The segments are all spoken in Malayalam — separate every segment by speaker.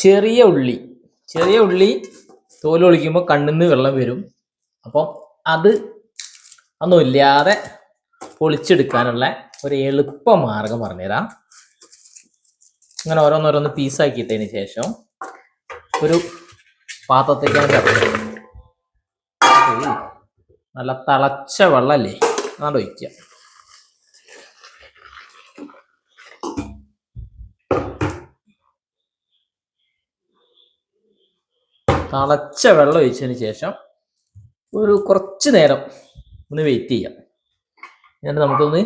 Speaker 1: ചെറിയ ഉള്ളി ചെറിയ ഉള്ളി തോൽ ഒളിക്കുമ്പോൾ കണ്ണിന്ന് വെള്ളം വരും. അപ്പോൾ അത് ഒന്നുമില്ലാതെ പൊളിച്ചെടുക്കാനുള്ള ഒരു എളുപ്പ മാർഗം പറഞ്ഞുതരാം. ഇങ്ങനെ ഓരോന്നോരോന്ന് പീസാക്കിയിട്ടതിന് ശേഷം ഒരു പാത്രത്തേക്കാണ് നല്ല തിളച്ച വെള്ളമല്ലേ? അതുകൊണ്ട് ഒഴിക്കുക. തിളച്ച വെള്ളം ഒഴിച്ചതിന് ശേഷം ഒരു കുറച്ച് നേരം ഒന്ന് വെയിറ്റ് ചെയ്യാം. എന്നിട്ട് നമുക്കൊന്ന്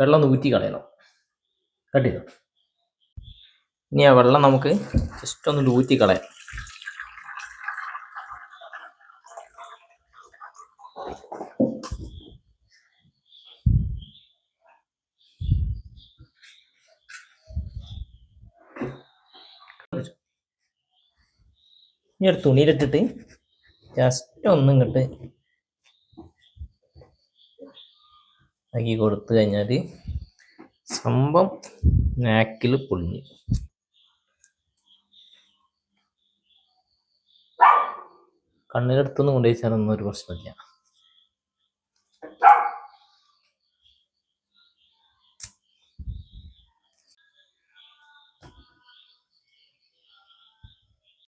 Speaker 1: വെള്ളം ഊറ്റി കളയണം. കട്ട് ചെയ്തോ ഇനി ആ വെള്ളം നമുക്ക് ജസ്റ്റ് ഒന്ന് ഊറ്റി കളയാം. ഇനി ഒരു തുണിയിലിട്ടിട്ട് ജസ്റ്റ് ഒന്നും ഇങ്ങോട്ട് ആക്കി കൊടുത്തു കഴിഞ്ഞാൽ സംഭവം നാക്കിൽ പൊളിഞ്ഞ്. കണ്ണിലെടുത്തൊന്നും കൊണ്ടുവച്ചാലൊന്നും ഒരു പ്രശ്നമില്ല.